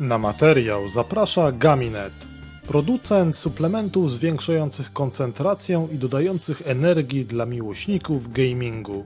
Na materiał zaprasza Gaminet, producent suplementów zwiększających koncentrację i dodających energii dla miłośników gamingu.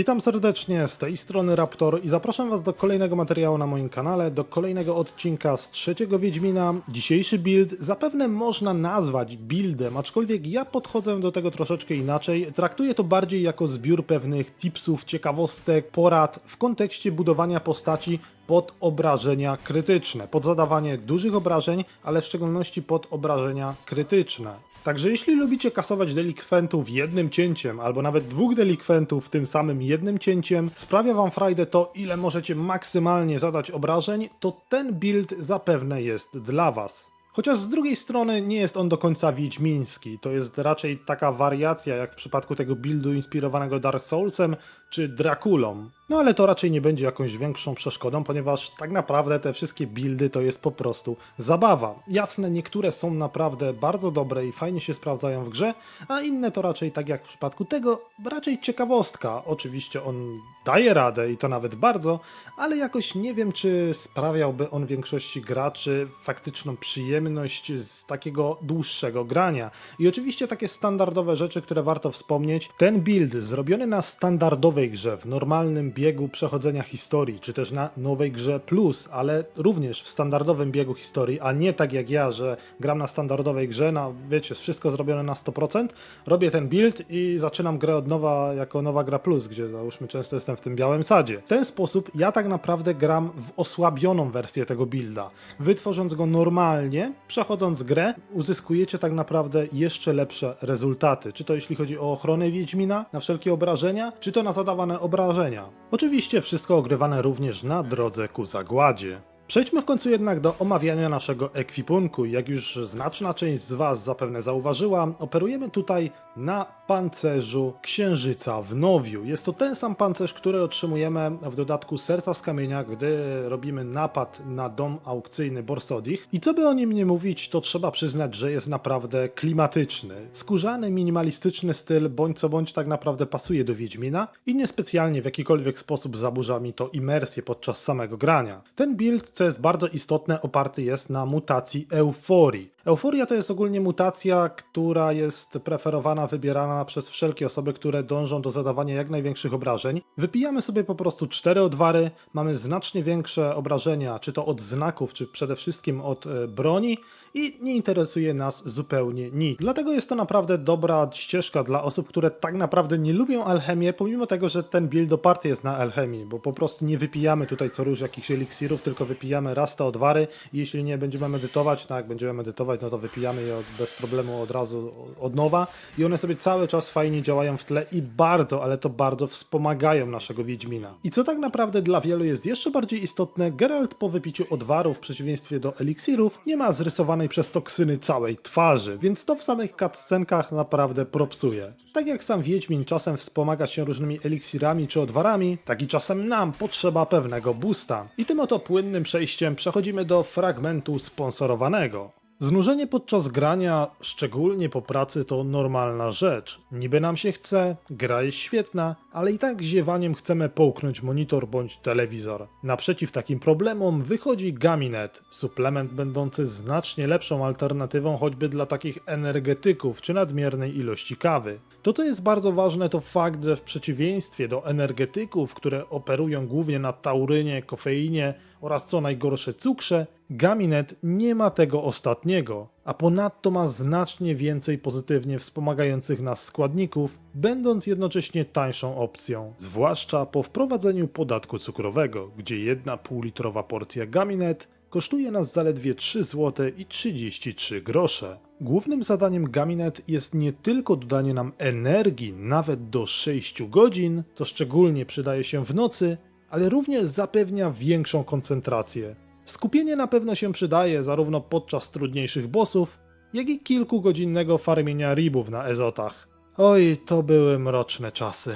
Witam serdecznie, z tej strony Raptor i zapraszam Was do kolejnego materiału na moim kanale, do kolejnego odcinka z trzeciego Wiedźmina. Dzisiejszy build zapewne można nazwać buildem, aczkolwiek ja podchodzę do tego troszeczkę inaczej. Traktuję to bardziej jako zbiór pewnych tipsów, ciekawostek, porad w kontekście budowania postaci pod obrażenia krytyczne, pod zadawanie dużych obrażeń, ale w szczególności pod obrażenia krytyczne. Także jeśli lubicie kasować delikwentów jednym cięciem, albo nawet dwóch delikwentów tym samym jednym cięciem, sprawia wam frajdę to, ile możecie maksymalnie zadać obrażeń, to ten build zapewne jest dla was. Chociaż z drugiej strony nie jest on do końca wiedźmiński, to jest raczej taka wariacja jak w przypadku tego buildu inspirowanego Dark Soulsem czy Drakulą. No ale to raczej nie będzie jakąś większą przeszkodą, ponieważ tak naprawdę te wszystkie buildy to jest po prostu zabawa. Jasne, niektóre są naprawdę bardzo dobre i fajnie się sprawdzają w grze, a inne to raczej tak jak w przypadku tego, raczej ciekawostka. Oczywiście on daje radę i to nawet bardzo, ale jakoś nie wiem, czy sprawiałby on większości graczy faktyczną przyjemność z takiego dłuższego grania. I oczywiście takie standardowe rzeczy, które warto wspomnieć. Ten build zrobiony na standardowej grze, w normalnym biegu przechodzenia historii, czy też na nowej grze plus, ale również w standardowym biegu historii, a nie tak jak ja, że gram na standardowej grze, na wiecie, wszystko zrobione na 100%, robię ten build i zaczynam grę od nowa jako nowa gra plus, gdzie załóżmy często jestem w tym białym sadzie. W ten sposób ja tak naprawdę gram w osłabioną wersję tego builda. Wytworząc go normalnie, przechodząc grę, uzyskujecie tak naprawdę jeszcze lepsze rezultaty. Czy to jeśli chodzi o ochronę Wiedźmina, na wszelkie obrażenia, czy to na zadawane obrażenia. Oczywiście wszystko ogrywane również na drodze ku zagładzie. Przejdźmy w końcu jednak do omawiania naszego ekwipunku. Jak już znaczna część z Was zapewne zauważyła, operujemy tutaj na pancerzu Księżyca w Nowiu. Jest to ten sam pancerz, który otrzymujemy w dodatku Serca z Kamienia, gdy robimy napad na dom aukcyjny Borsodich. I co by o nim nie mówić, to trzeba przyznać, że jest naprawdę klimatyczny. Skórzany, minimalistyczny styl, bądź co bądź tak naprawdę pasuje do Wiedźmina i niespecjalnie w jakikolwiek sposób zaburza mi to imersję podczas samego grania. Ten build, co jest bardzo istotne, oparty jest na mutacji euforii. Euforia to jest ogólnie mutacja, która jest preferowana, wybierana przez wszelkie osoby, które dążą do zadawania jak największych obrażeń. Wypijamy sobie po prostu cztery odwary, mamy znacznie większe obrażenia, czy to od znaków, czy przede wszystkim od e, broni i nie interesuje nas zupełnie nic. Dlatego jest to naprawdę dobra ścieżka dla osób, które tak naprawdę nie lubią alchemię, pomimo tego, że ten build oparty jest na alchemii, bo po prostu nie wypijamy tutaj co róż jakichś eliksirów, tylko wypijamy raz te odwary i jeśli nie będziemy medytować, jak będziemy medytować, no to wypijamy je od, bez problemu od razu od nowa i one sobie cały czas fajnie działają w tle i bardzo, ale to bardzo wspomagają naszego Wiedźmina. I co tak naprawdę dla wielu jest jeszcze bardziej istotne, Geralt po wypiciu odwaru w przeciwieństwie do eliksirów nie ma zrysowanej przez toksyny całej twarzy, więc to w samych cutscenkach naprawdę propsuje. Tak jak sam Wiedźmin czasem wspomaga się różnymi eliksirami czy odwarami, tak i czasem nam potrzeba pewnego boosta. I tym oto płynnym przejściem przechodzimy do fragmentu sponsorowanego. Znużenie podczas grania, szczególnie po pracy, to normalna rzecz. Niby nam się chce, gra jest świetna, ale i tak ziewaniem chcemy połknąć monitor bądź telewizor. Naprzeciw takim problemom wychodzi Gaminet, suplement będący znacznie lepszą alternatywą choćby dla takich energetyków czy nadmiernej ilości kawy. To, co jest bardzo ważne, to fakt, że w przeciwieństwie do energetyków, które operują głównie na taurynie, kofeinie oraz co najgorsze cukrze, Gaminet nie ma tego ostatniego, a ponadto ma znacznie więcej pozytywnie wspomagających nas składników, będąc jednocześnie tańszą opcją, zwłaszcza po wprowadzeniu podatku cukrowego, gdzie jedna półlitrowa porcja Gaminet kosztuje nas zaledwie 3 zł i 33 grosze. Głównym zadaniem Gaminet jest nie tylko dodanie nam energii nawet do 6 godzin, co szczególnie przydaje się w nocy, ale również zapewnia większą koncentrację. Skupienie na pewno się przydaje zarówno podczas trudniejszych bossów, jak i kilkugodzinnego farmienia ribów na ezotach. Oj, to były mroczne czasy.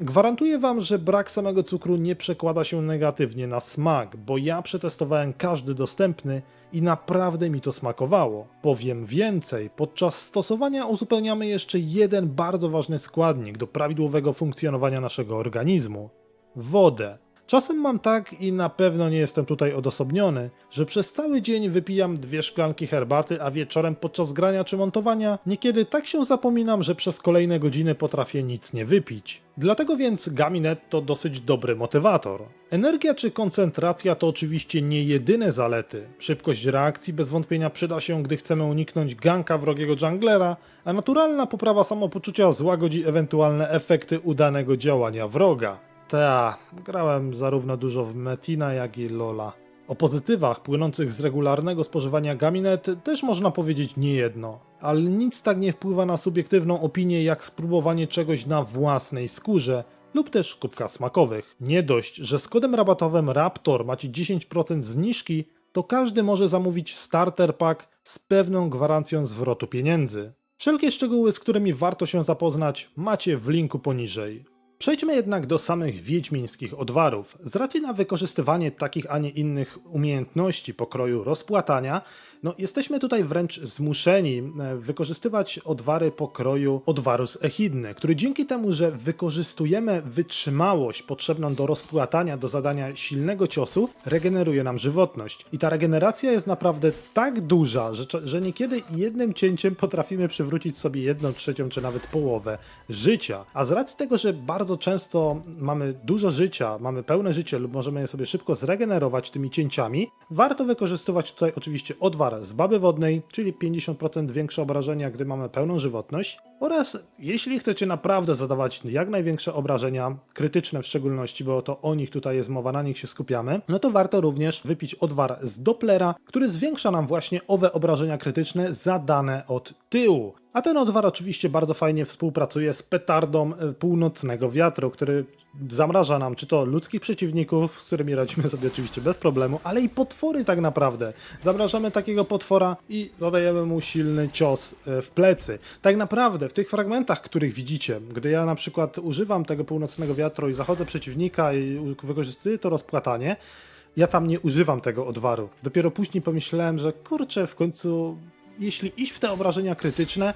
Gwarantuję wam, że brak samego cukru nie przekłada się negatywnie na smak, bo ja przetestowałem każdy dostępny i naprawdę mi to smakowało. Powiem więcej, podczas stosowania uzupełniamy jeszcze jeden bardzo ważny składnik do prawidłowego funkcjonowania naszego organizmu wodę. Czasem mam tak i na pewno nie jestem tutaj odosobniony, że przez cały dzień wypijam dwie szklanki herbaty, a wieczorem podczas grania czy montowania niekiedy tak się zapominam, że przez kolejne godziny potrafię nic nie wypić. Dlatego więc Gaminet to dosyć dobry motywator. Energia czy koncentracja to oczywiście nie jedyne zalety. Szybkość reakcji bez wątpienia przyda się, gdy chcemy uniknąć ganka wrogiego junglera, a naturalna poprawa samopoczucia złagodzi ewentualne efekty udanego działania wroga. Ta, grałem zarówno dużo w Metina, jak i Lola. O pozytywach płynących z regularnego spożywania gaminet też można powiedzieć niejedno, ale nic tak nie wpływa na subiektywną opinię jak spróbowanie czegoś na własnej skórze lub też kubka smakowych. Nie dość, że z kodem rabatowym Raptor macie 10% zniżki, to każdy może zamówić starter pack z pewną gwarancją zwrotu pieniędzy. Wszelkie szczegóły, z którymi warto się zapoznać, macie w linku poniżej. Przejdźmy jednak do samych wiedźmińskich odwarów. Z racji na wykorzystywanie takich, a nie innych umiejętności pokroju rozpłatania, no jesteśmy tutaj wręcz zmuszeni e, wykorzystywać odwary pokroju odwarus echidny, który dzięki temu, że wykorzystujemy wytrzymałość potrzebną do rozpłatania, do zadania silnego ciosu, regeneruje nam żywotność. I ta regeneracja jest naprawdę tak duża, że, że niekiedy jednym cięciem potrafimy przywrócić sobie jedną trzecią, czy nawet połowę życia. A z racji tego, że bardzo często mamy dużo życia, mamy pełne życie lub możemy je sobie szybko zregenerować tymi cięciami, warto wykorzystywać tutaj oczywiście odwar z baby wodnej, czyli 50% większe obrażenia, gdy mamy pełną żywotność. Oraz jeśli chcecie naprawdę zadawać jak największe obrażenia, krytyczne w szczególności, bo to o nich tutaj jest mowa, na nich się skupiamy, no to warto również wypić odwar z Dopplera, który zwiększa nam właśnie owe obrażenia krytyczne zadane od tyłu. A ten odwar oczywiście bardzo fajnie współpracuje z petardą e, północnego wiatru, który zamraża nam czy to ludzkich przeciwników, z którymi radzimy sobie oczywiście bez problemu, ale i potwory tak naprawdę. Zamrażamy takiego potwora i zadajemy mu silny cios e, w plecy. Tak naprawdę w tych fragmentach, których widzicie, gdy ja na przykład używam tego północnego wiatru i zachodzę przeciwnika i wykorzystuję to rozpłatanie, ja tam nie używam tego odwaru. Dopiero później pomyślałem, że kurczę, w końcu jeśli iść w te obrażenia krytyczne,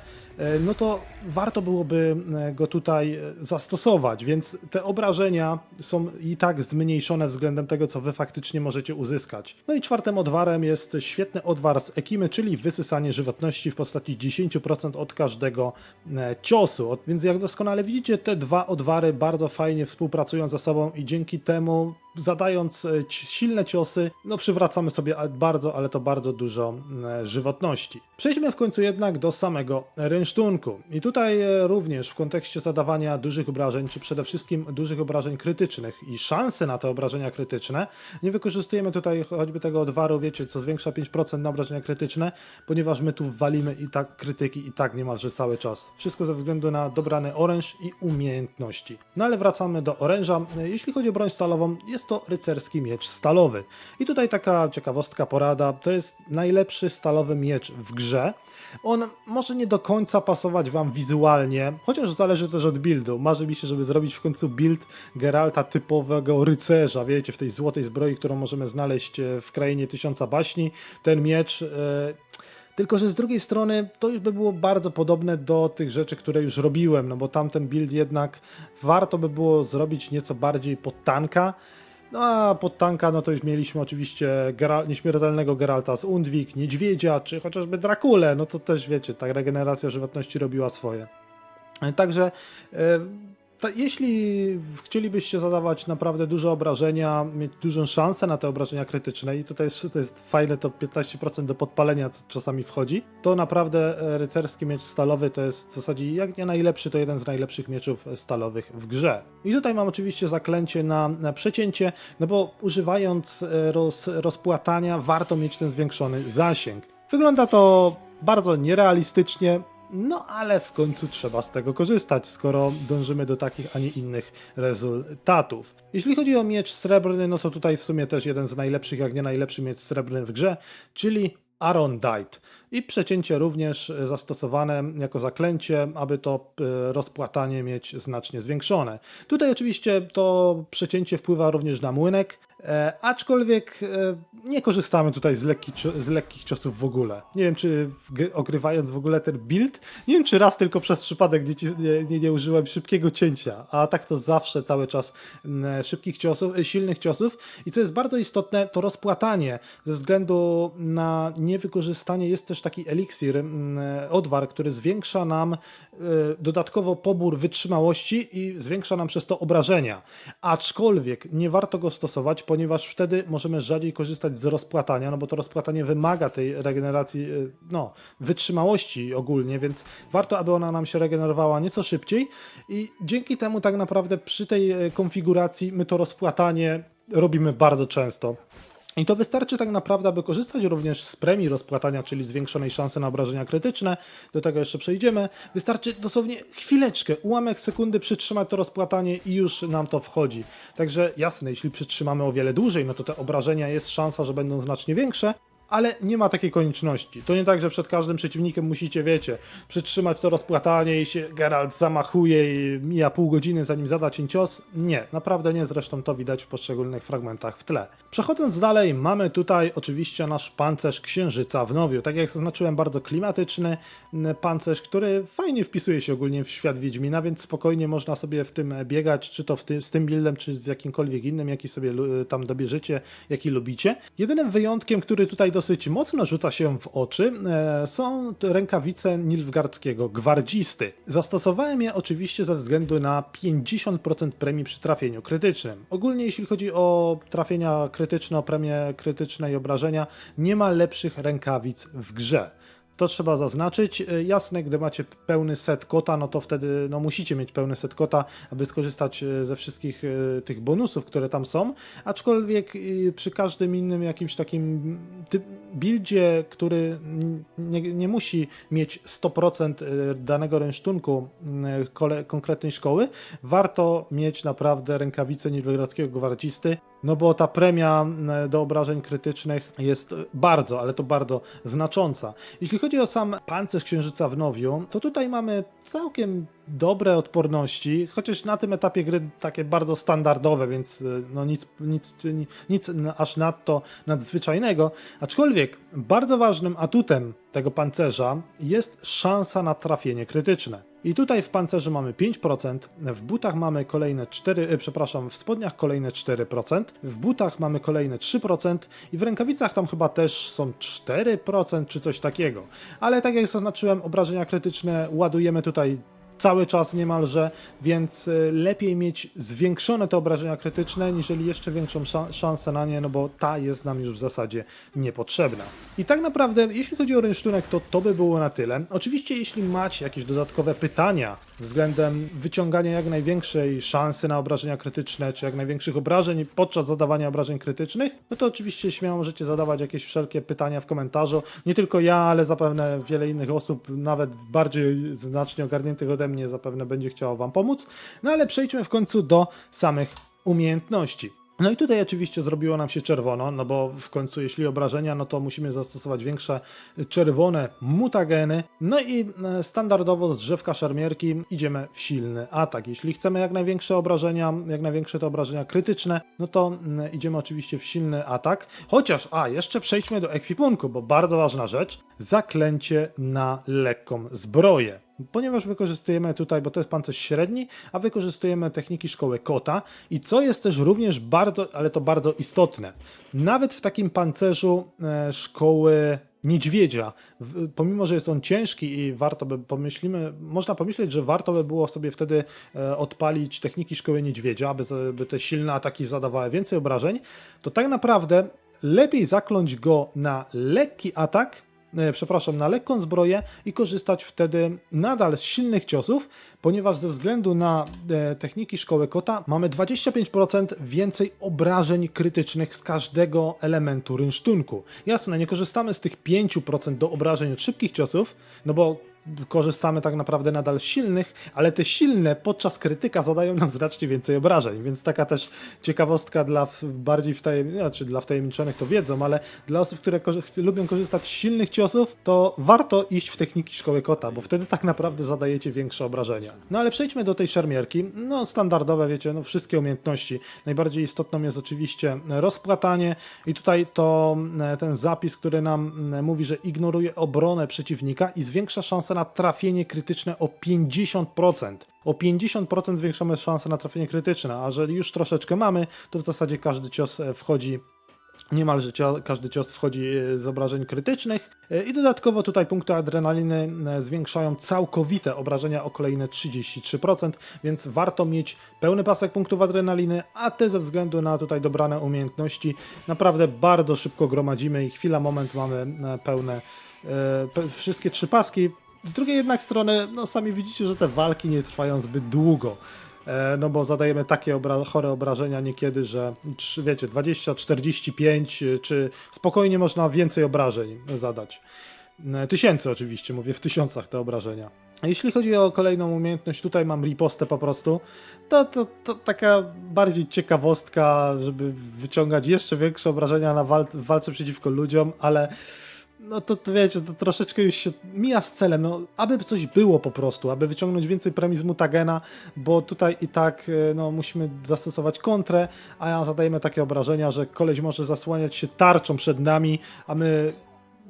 no to warto byłoby e, go tutaj e, zastosować, więc te obrażenia są i tak zmniejszone względem tego, co wy faktycznie możecie uzyskać. No i czwartym odwarem jest świetny odwar z Ekimy, czyli wysysanie żywotności w postaci 10% od każdego e, ciosu. Więc jak doskonale widzicie, te dwa odwary bardzo fajnie współpracują ze sobą i dzięki temu zadając e, silne ciosy, no przywracamy sobie bardzo, ale to bardzo dużo e, żywotności. Przejdźmy w końcu jednak do samego rynsztunku. I tutaj e, również w kontekście zadawania dużych obrażeń, czy przede wszystkim dużych obrażeń krytycznych i szansy na te obrażenia krytyczne, nie wykorzystujemy tutaj choćby tego odwaru, wiecie, co zwiększa 5% na obrażenia krytyczne, ponieważ my tu walimy i tak krytyki i tak niemalże cały czas. Wszystko ze względu na dobrany oręż i umiejętności. No ale wracamy do oręża. Jeśli chodzi o broń stalową, jest to rycerski miecz stalowy. I tutaj taka ciekawostka, porada, to jest najlepszy stalowy miecz w grze. On może nie do końca pasować wam wizualnie, chociaż zależy też od buildu. Marzy mi się, żeby zrobić w końcu build Geralta typowego rycerza, wiecie, w tej złotej zbroi, którą możemy znaleźć e, w krainie tysiąca baśni. Ten miecz... E, tylko, że z drugiej strony to by było bardzo podobne do tych rzeczy, które już robiłem, no bo tamten build jednak warto by było zrobić nieco bardziej pod tanka. No a pod tanka, no to już mieliśmy oczywiście Geral- nieśmiertelnego Geralta z Undwik, Niedźwiedzia, czy chociażby Drakule, no to też wiecie, ta regeneracja żywotności robiła swoje. Także e, ta, jeśli chcielibyście zadawać naprawdę duże obrażenia, mieć dużą szansę na te obrażenia krytyczne i tutaj jest, to jest fajne, to 15% do podpalenia czasami wchodzi, to naprawdę e, rycerski miecz stalowy to jest w zasadzie, jak nie najlepszy, to jeden z najlepszych mieczów stalowych w grze. I tutaj mam oczywiście zaklęcie na, na przecięcie, no bo używając e, roz, rozpłatania warto mieć ten zwiększony zasięg. Wygląda to bardzo nierealistycznie, no ale w końcu trzeba z tego korzystać, skoro dążymy do takich, a nie innych rezultatów. Jeśli chodzi o miecz srebrny, no to tutaj w sumie też jeden z najlepszych, jak nie najlepszy miecz srebrny w grze, czyli Aaron Dight. I przecięcie również zastosowane jako zaklęcie, aby to e, rozpłatanie mieć znacznie zwiększone. Tutaj oczywiście to przecięcie wpływa również na młynek, aczkolwiek e, nie korzystamy tutaj z, lekki, z lekkich ciosów w ogóle. Nie wiem, czy ogrywając w ogóle ten build, nie wiem, czy raz tylko przez przypadek nie, nie, nie, użyłem szybkiego cięcia, a tak to zawsze cały czas mm, szybkich ciosów, e, silnych ciosów. I co jest bardzo istotne, to rozpłatanie. Ze względu na niewykorzystanie jest też taki eliksir, odwar, który zwiększa nam e, dodatkowo pobór wytrzymałości i zwiększa nam przez to obrażenia. Aczkolwiek nie warto go stosować, ponieważ wtedy możemy rzadziej korzystać z rozpłatania, no bo to rozpłatanie wymaga tej regeneracji, e, no, wytrzymałości ogólnie, więc warto, aby ona nam się regenerowała nieco szybciej i dzięki temu tak naprawdę przy tej e, konfiguracji my to rozpłatanie robimy bardzo często. I to wystarczy tak naprawdę, aby korzystać również z premii rozpłatania, czyli zwiększonej szansy na obrażenia krytyczne. Do tego jeszcze przejdziemy. Wystarczy dosłownie chwileczkę, ułamek sekundy przytrzymać to rozpłatanie i już nam to wchodzi. Także jasne, jeśli przytrzymamy o wiele dłużej, no to te obrażenia jest szansa, że będą znacznie większe. Ale nie ma takiej konieczności. To nie tak, że przed każdym przeciwnikiem musicie, wiecie, przytrzymać to rozpłatanie i się Geralt zamachuje i mija pół godziny zanim zada ci cios. Nie, naprawdę nie, zresztą to widać w poszczególnych fragmentach w tle. Przechodząc dalej, mamy tutaj oczywiście nasz pancerz księżyca w nowiu. Tak jak zaznaczyłem, bardzo klimatyczny pancerz, który fajnie wpisuje się ogólnie w świat Wiedźmina, więc spokojnie można sobie w tym biegać, czy to ty, z tym buildem, czy z jakimkolwiek innym, jaki sobie tam dobierzecie, jaki lubicie. Jedynym wyjątkiem, który tutaj dosyć mocno rzuca się w oczy, e, są rękawice Nilfgaardzkiego, gwardzisty. Zastosowałem je oczywiście ze względu na 50% premii przy trafieniu krytycznym. Ogólnie jeśli chodzi o trafienia krytyczne, o premie krytyczne i obrażenia, nie ma lepszych rękawic w grze. To trzeba zaznaczyć. E, Jasne, gdy macie pełny set kota, no to wtedy no, musicie mieć pełny set kota, aby skorzystać e, ze wszystkich e, tych bonusów, które tam są. Aczkolwiek przy każdym innym jakimś takim ty- buildzie, który nie, nie musi mieć 100% e, danego rynsztunku m, kole, konkretnej szkoły, warto mieć naprawdę rękawice Nilfgaardzkiego Gwardzisty, no bo ta premia m, do obrażeń krytycznych jest bardzo, ale to bardzo znacząca. Jeśli chodzi o sam pancerz księżyca w Nowiu, to tutaj mamy całkiem dobre odporności, chociaż na tym etapie gry takie bardzo standardowe, więc y, no nic, nic, nic aż nadto nadzwyczajnego. Aczkolwiek bardzo ważnym atutem tego pancerza jest szansa na trafienie krytyczne. I tutaj w pancerzu mamy 5%, w butach mamy kolejne 4, y, przepraszam, w spodniach kolejne 4%, w butach mamy kolejne 3% i w rękawicach tam chyba też są 4% czy coś takiego. Ale tak jak zaznaczyłem, obrażenia krytyczne ładujemy tutaj cały czas niemalże, więc y, lepiej mieć zwiększone te obrażenia krytyczne, niżeli jeszcze większą szan- szansę na nie, no bo ta jest nam już w zasadzie niepotrzebna. I tak naprawdę, jeśli chodzi o rynsztunek, to to by było na tyle. Oczywiście, jeśli macie jakieś dodatkowe pytania względem wyciągania jak największej szansy na obrażenia krytyczne, czy jak największych obrażeń podczas zadawania obrażeń krytycznych, no to oczywiście śmiało możecie zadawać jakieś wszelkie pytania w komentarzu. Nie tylko ja, ale zapewne wiele innych osób, nawet bardziej znacznie ogarniętych ode mnie, zapewne będzie chciało Wam pomóc. No ale przejdźmy w końcu do samych umiejętności. No i tutaj oczywiście zrobiło nam się czerwono, no bo w końcu jeśli obrażenia, no to musimy zastosować większe czerwone mutageny. No i e, standardowo z drzewka szermierki idziemy w silny atak. Jeśli chcemy jak największe obrażenia, jak największe te obrażenia krytyczne, no to mm, idziemy oczywiście w silny atak. Chociaż, a jeszcze przejdźmy do ekwipunku, bo bardzo ważna rzecz, zaklęcie na lekką zbroję. Ponieważ wykorzystujemy tutaj, bo to jest pancerz średni, a wykorzystujemy techniki szkoły kota i co jest też również bardzo, ale to bardzo istotne, nawet w takim pancerzu e, szkoły niedźwiedzia, pomimo, że jest on ciężki i warto by pomyślimy, można pomyśleć, że warto by było sobie wtedy e, odpalić techniki szkoły niedźwiedzia, aby, za- by te silne ataki zadawały więcej obrażeń, to tak naprawdę lepiej zakląć go na lekki atak, przepraszam, na lekką zbroję i korzystać wtedy nadal z silnych ciosów, ponieważ ze względu na e, techniki szkoły kota mamy 25% więcej obrażeń krytycznych z każdego elementu rynsztunku. Jasne, nie korzystamy z tych 5% do obrażeń od szybkich ciosów, no bo korzystamy tak naprawdę nadal z silnych, ale te silne podczas krytyka zadają nam znacznie więcej obrażeń, więc taka też ciekawostka dla bardziej wtajem, znaczy dla wtajemniczonych to wiedzą, ale dla osób, które lubią korzystać z silnych ciosów, to warto iść w techniki szkoły kota, bo wtedy tak naprawdę zadajecie większe obrażenia. No ale przejdźmy do tej szermierki. No standardowe, wiecie, no wszystkie umiejętności. Najbardziej istotną jest oczywiście rozpłatanie i tutaj to e, ten zapis, który nam e, mówi, że ignoruje obronę przeciwnika i zwiększa szanse na trafienie krytyczne o 50%. O 50% zwiększamy szanse na trafienie krytyczne, a jeżeli już troszeczkę mamy, to w zasadzie każdy cios e, wchodzi Niemalże każdy cios wchodzi e, z obrażeń krytycznych E, i dodatkowo tutaj punkty adrenaliny zwiększają całkowite obrażenia o kolejne 33%, więc warto mieć pełny pasek punktów adrenaliny, a te ze względu na tutaj dobrane umiejętności naprawdę bardzo szybko gromadzimy i chwila, moment mamy pełne pe- wszystkie trzy paski. Z drugiej jednak strony, no sami widzicie, że te walki nie trwają zbyt długo. E, No bo zadajemy takie obra chore obrażenia niekiedy, że wiecie, 20, 45, y, czy spokojnie można więcej obrażeń zadać. E, Tysięcy oczywiście, mówię w tysiącach te obrażenia. Jeśli chodzi o kolejną umiejętność, tutaj mam ripostę po prostu, to, to, to taka bardziej ciekawostka, żeby wyciągać jeszcze większe obrażenia na wal w walce przeciwko ludziom, ale no to, to wiecie, to troszeczkę już się mija z celem, no aby coś było po prostu, aby wyciągnąć więcej premii z mutagena, bo tutaj i tak e, no, musimy zastosować kontrę, a ja zadajemy takie obrażenia, że koleś może zasłaniać się tarczą przed nami, a my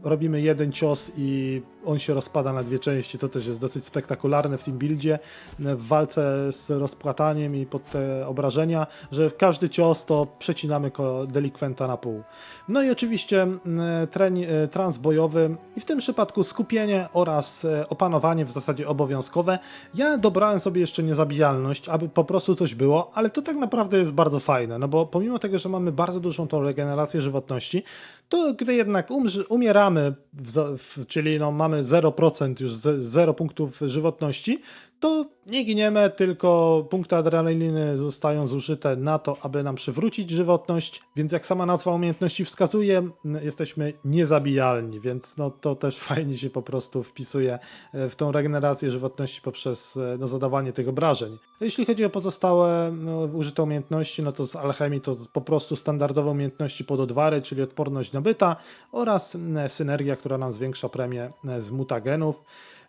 robimy jeden cios i on się rozpada na dwie części, co też jest dosyć spektakularne w tym buildzie, w walce z rozpłataniem i pod te obrażenia, że każdy cios to przecinamy delikwenta na pół. No i oczywiście mm, tren, e, trans bojowy i w tym przypadku skupienie oraz e, opanowanie w zasadzie obowiązkowe. Ja dobrałem sobie jeszcze niezabijalność, aby po prostu coś było, ale to tak naprawdę jest bardzo fajne, no bo pomimo tego, że mamy bardzo dużą tą regenerację żywotności, to gdy jednak umieramy, w, w, czyli no mamy 0% już, ze- 0 punktów żywotności, to nie giniemy, tylko punkty adrenaliny zostają zużyte na to, aby nam przywrócić żywotność, więc jak sama nazwa umiejętności wskazuje, jesteśmy niezabijalni, więc no to też fajnie się po prostu wpisuje e, w tą regenerację żywotności poprzez e, no, zadawanie tych obrażeń. Jeśli chodzi o pozostałe no, użyte umiejętności, no to z alchemii to po prostu standardowe umiejętności pododwary, czyli odporność na byta oraz synergia, która nam zwiększa premię z mutagenów.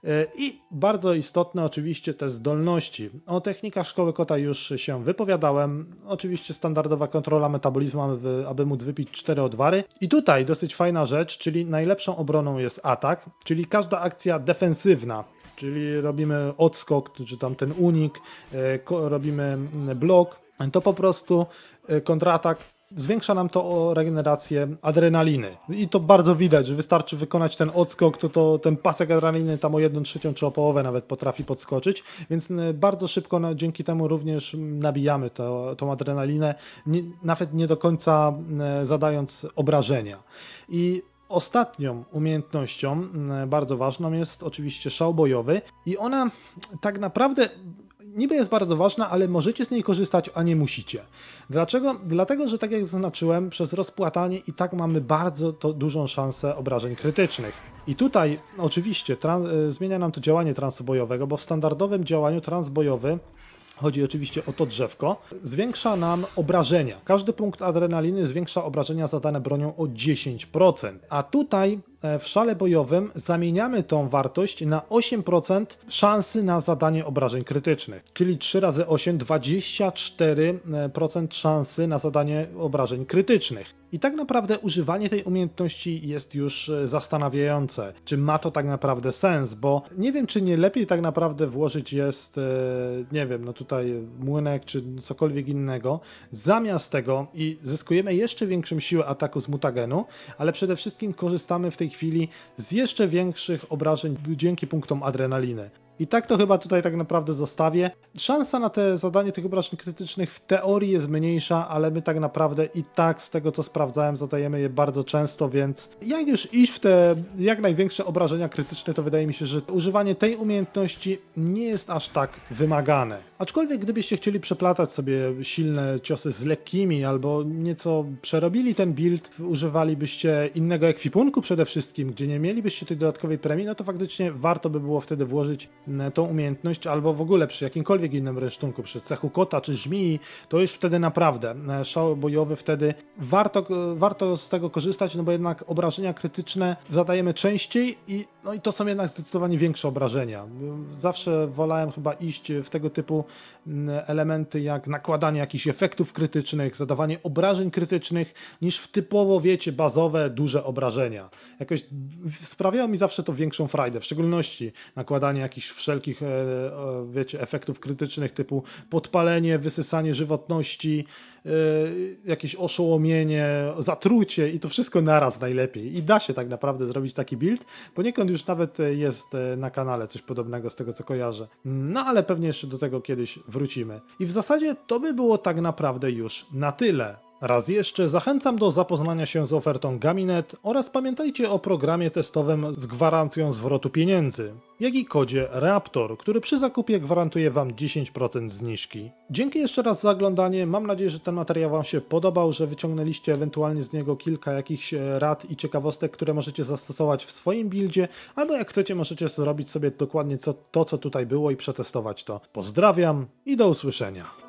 E, I bardzo istotne oczywiście te zdolności. O technikach szkoły kota już się wypowiadałem. Oczywiście standardowa kontrola metabolizmu, aby, aby móc wypić cztery odwary. I tutaj dosyć fajna rzecz, czyli najlepszą obroną jest atak, czyli każda akcja defensywna. Czyli robimy odskok, czy tam ten unik, ko- robimy mm, blok, to po prostu e, kontratak zwiększa nam to o regenerację adrenaliny. I to bardzo widać, że wystarczy wykonać ten odskok, to, to ten pasek adrenaliny tam o 1 trzecią czy o połowę nawet potrafi podskoczyć, więc n- bardzo szybko na, dzięki temu również nabijamy to, tą adrenalinę, nie, nawet nie do końca n- zadając obrażenia. I Ostatnią umiejętnością, mm, bardzo ważną, jest oczywiście szał bojowy, i ona tak naprawdę niby jest bardzo ważna, ale możecie z niej korzystać, a nie musicie. Dlaczego? Dlatego, że tak jak zaznaczyłem, przez rozpłatanie i tak mamy bardzo to dużą szansę obrażeń krytycznych. I tutaj oczywiście tran- y, zmienia nam to działanie transbojowego, bo w standardowym działaniu transbojowy Chodzi oczywiście o to drzewko. Zwiększa nam obrażenia. Każdy punkt adrenaliny zwiększa obrażenia zadane bronią o 10%. A tutaj e, w szale bojowym zamieniamy tą wartość na 8% szansy na zadanie obrażeń krytycznych. Czyli 3 razy 8, 24% szansy na zadanie obrażeń krytycznych. I tak naprawdę używanie tej umiejętności jest już e, zastanawiające. Czy ma to tak naprawdę sens? Bo nie wiem, czy nie lepiej tak naprawdę włożyć jest, e, nie wiem, no tutaj młynek czy cokolwiek innego, zamiast tego i zyskujemy jeszcze większą siłę ataku z mutagenu, ale przede wszystkim korzystamy w tej chwili z jeszcze większych obrażeń dzięki punktom adrenaliny. I tak to chyba tutaj tak naprawdę zostawię. Szansa na te zadanie tych obrażeń krytycznych w teorii jest mniejsza, ale my tak naprawdę i tak z tego co sprawdzałem zadajemy je bardzo często, więc jak już iść w te jak największe obrażenia krytyczne, to wydaje mi się, że używanie tej umiejętności nie jest aż tak wymagane. Aczkolwiek gdybyście chcieli przeplatać sobie silne ciosy z lekkimi albo nieco przerobili ten build, używalibyście innego ekwipunku przede wszystkim, gdzie nie mielibyście tej dodatkowej premii, no to faktycznie warto by było wtedy włożyć tą umiejętność albo w ogóle przy jakimkolwiek innym rynsztunku, przy cechu kota czy żmii, to już wtedy naprawdę e, szał bojowy wtedy warto, warto z tego korzystać, no bo jednak obrażenia krytyczne zadajemy częściej i, no i to są jednak zdecydowanie większe obrażenia. Zawsze wolałem chyba iść w tego typu elementy jak nakładanie jakichś efektów krytycznych, zadawanie obrażeń krytycznych, niż w typowo, wiecie, bazowe, duże obrażenia. Jakoś sprawiało mi zawsze to większą frajdę, w szczególności nakładanie jakichś wszelkich, e, wiecie, efektów krytycznych typu podpalenie, wysysanie żywotności, e, jakieś oszołomienie, zatrucie i to wszystko naraz najlepiej. I da się tak naprawdę zrobić taki build. Poniekąd już nawet jest e, na kanale coś podobnego z tego co kojarzę. No ale pewnie jeszcze do tego kiedyś wrócimy. I w zasadzie to by było tak naprawdę już na tyle. Raz jeszcze zachęcam do zapoznania się z ofertą Gaminet oraz pamiętajcie o programie testowym z gwarancją zwrotu pieniędzy, jak i kodzie Raptor, który przy zakupie gwarantuje Wam 10% zniżki. Dzięki jeszcze raz za oglądanie, mam nadzieję, że ten materiał Wam się podobał, że wyciągnęliście ewentualnie z niego kilka jakichś e, rad i ciekawostek, które możecie zastosować w swoim buildzie, albo jak chcecie możecie zrobić sobie dokładnie to, co tutaj było i przetestować to. Pozdrawiam i do usłyszenia.